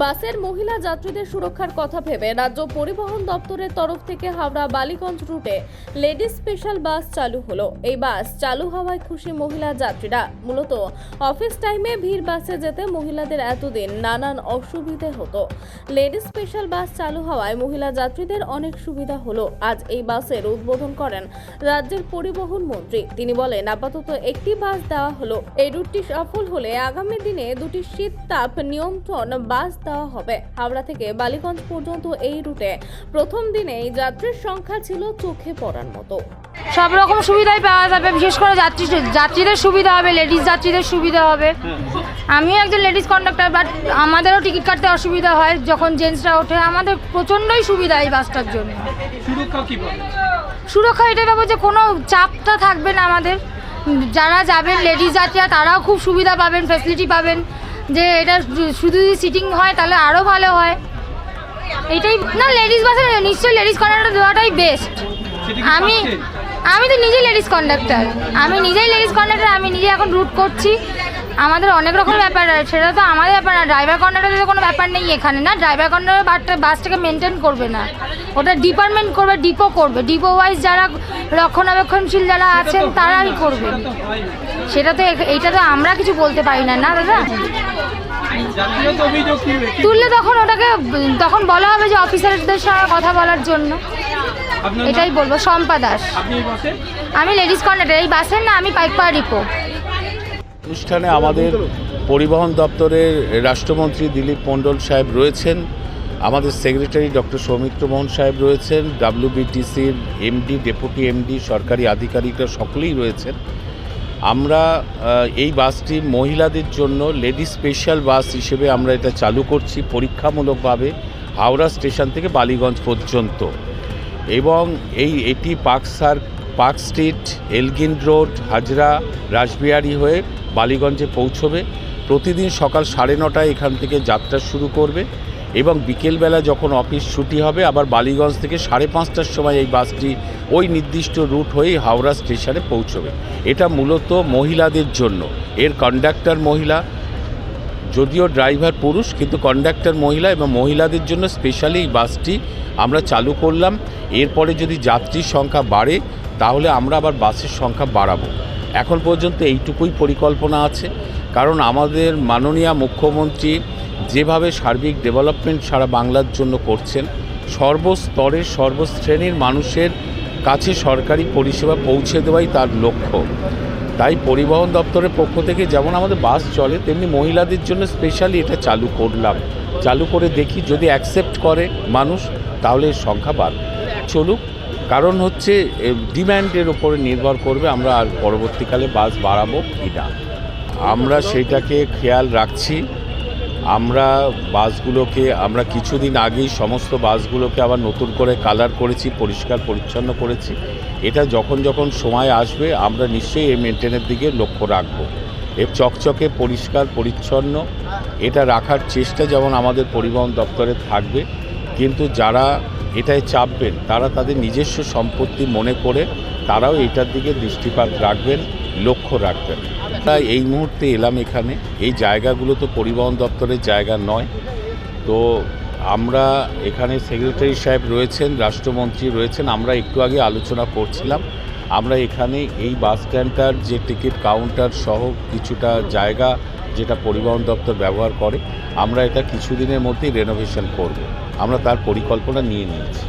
বাসের মহিলা যাত্রীদের সুরক্ষার কথা ভেবে রাজ্য পরিবহন দপ্তরের তরফ থেকে হাওড়া বালিগঞ্জ রুটে লেডিস স্পেশাল বাস চালু হলো। এই বাস চালু হওয়ায় খুশি মহিলা যাত্রীরা। মূলত অফিস টাইমে ভিড় বাসে যেতে মহিলাদের এতদিন নানান অসুবিধে হতো। লেডিস স্পেশাল বাস চালু হওয়ায় মহিলা যাত্রীদের অনেক সুবিধা হলো। আজ এই বাসের উদ্বোধন করেন রাজ্যের পরিবহন মন্ত্রী। তিনি বলেন, আপাতত একটি বাস দেওয়া হলো। এই রুটটি সফল হলে আগামী দিনে দুটি শীত তাপ নিয়ন্ত্রণ বাস দেওয়া হবে হাওড়া থেকে বালিগঞ্জ পর্যন্ত এই রুটে। প্রথম দিনেই যাত্রীর সংখ্যা ছিল চোখে পড়ার মতো। সব রকম সুবিধাই পাওয়া যাবে বিশেষ করে যাত্রী যাত্রীদের সুবিধা হবে লেডিস যাত্রীদের সুবিধা হবে। আমিও একজন লেডিস কন্ডাক্টর বাট আমাদেরও টিকিট কাটতে অসুবিধা হয় যখন জেন্টসরা ওঠে। আমাদের প্রচণ্ডই সুবিধা এই বাসটার জন্য। সুরক্ষা কি পাবে এটাই পাবো যে কোনো চাপটা থাকবে না আমাদের। যারা যাবেন লেডিস যাত্রীরা তারাও খুব সুবিধা পাবেন ফেসিলিটি পাবেন। যে এটা শুধু যদি সিটিং হয় তাহলে আরও ভালো হয়। এটাই না লেডিস বাসে নিশ্চয়ই লেডিস কন্ডাক্টর দেওয়াটাই বেস্ট আমি আমি তো নিজেই লেডিস কন্ডাক্টর আমি নিজেই লেডিস কন্ডাক্টর আমি নিজে এখন রুট করছি। আমাদের অনেক রকম ব্যাপার আছে সেটা তো আমাদের ব্যাপার না। ড্রাইভার কন্ডাক্টরের কোনো ব্যাপার নেই এখানে না? ড্রাইভার কন্ডাক্টর বাসটা বাসটাকে মেনটেন করবে না। ওটা ডিপার্টমেন্ট করবে ডিপো করবে। ডিপো ওয়াইজ যারা রক্ষণাবেক্ষণশীল যারা আছেন তারাই করবে। সেটা তো এইটা তো আমরা কিছু বলতে পারি না না দাদা? তুললে তখন ওটাকে তখন বলা হবে যে অফিসারদের সঙ্গে কথা বলার জন্য। এটাই বলব শম্পা দাস। আমি লেডিস কন্ডাক্টর এই বাসের না আমি পাইকপাড়া ডিপো অনুষ্ঠানে আমাদের পরিবহন দপ্তরের রাষ্ট্রমন্ত্রী দিলীপ মণ্ডল সাহেব রয়েছেন আমাদের সেক্রেটারি ডক্টর সৌমিত্র মোহন সাহেব রয়েছেন ডাব্লিউবিটিসির এমডি ডেপুটি এমডি সরকারি আধিকারিকরা সকলেই রয়েছেন। আমরা এই বাসটি মহিলাদের জন্য লেডি স্পেশাল বাস হিসেবে আমরা এটা চালু করছি পরীক্ষামূলকভাবে হাওড়া স্টেশন থেকে বালিগঞ্জ পর্যন্ত। এবং এই, এটি park পাকসার park street, Elgin road, Hazra, Rashbehari হয়ে বালিগঞ্জে পৌঁছবে। প্রতিদিন সকাল সাড়ে নটায় এখান থেকে যাত্রা শুরু করবে। এবং বিকেলবেলা যখন অফিস ছুটি হবে, আবার বালিগঞ্জ থেকে সাড়ে পাঁচটার সময় এই বাসটি ওই নির্দিষ্ট রুট হয়েই হাওড়া স্টেশনে পৌঁছবে। এটা মূলত মহিলাদের জন্য। এর কন্ডাক্টর মহিলা, যদিও ড্রাইভার পুরুষ, কিন্তু কন্ডাক্টর মহিলা এবং মহিলাদের জন্য স্পেশালি এই বাসটি আমরা চালু করলাম। এরপরে যদি যাত্রীর সংখ্যা বাড়ে, তাহলে আমরা আবার বাসের সংখ্যা বাড়াবো। এখন পর্যন্ত এইটুকুই পরিকল্পনা আছে। কারণ আমাদের মাননীয় মুখ্যমন্ত্রী যেভাবে সার্বিক ডেভেলপমেন্ট সারা বাংলার জন্য করছেন, সর্বস্তরের সর্বশ্রেণীর মানুষের কাছে সরকারি পরিষেবা পৌঁছে দেওয়াই তার লক্ষ্য। তাই পরিবহন দপ্তরের পক্ষ থেকে যেমন আমাদের বাস চলে, তেমনি মহিলাদের জন্য স্পেশালি এটা চালু করলাম। চালু করে দেখি যদি অ্যাকসেপ্ট করে মানুষ, তাহলে সংখ্যা বাড়বে চলুক, কারণ হচ্ছে ডিম্যান্ডের উপরে নির্ভর করবে আমরা আর পরবর্তীকালে বাস বাড়াবো কি না আমরা সেইটাকে খেয়াল রাখছি। আমরা বাসগুলোকে, আমরা কিছুদিন আগেই সমস্ত বাসগুলোকে আবার নতুন করে কালার করেছি, পরিষ্কার, পরিচ্ছন্ন করেছি। এটা যখন যখন সময় আসবে, আমরা নিশ্চয়ই এই মেনটেনের দিকে লক্ষ্য রাখব। এর চকচকে, পরিষ্কার, পরিচ্ছন্ন, এটা রাখার চেষ্টা যেমন আমাদের পরিবহন দপ্তরে থাকবে, কিন্তু যারা এটায় চাপবেন, তারা তাদের নিজস্ব সম্পত্তি মনে করে তারাও এটার দিকে দৃষ্টিপাত রাখবেন, লক্ষ্য রাখবেন। তাই এই মুহূর্তে এলাম এখানে। এই জায়গাগুলো তো পরিবহন দপ্তরের জায়গা নয়। তো আমরা এখানে সেক্রেটারি সাহেব রয়েছেন, রাষ্ট্রমন্ত্রী রয়েছেন, আমরা একটু আগে আলোচনা করছিলাম। আমরা এখানে এই বাস স্ট্যান্ডটার যে টিকিট কাউন্টার সহ কিছুটা জায়গা যেটা পরিবহন দপ্তর ব্যবহার করে, আমরা এটা কিছুদিনের মধ্যেই রেনোভেশন করব। আমরা তার পরিকল্পনা নিয়ে নিয়েছি।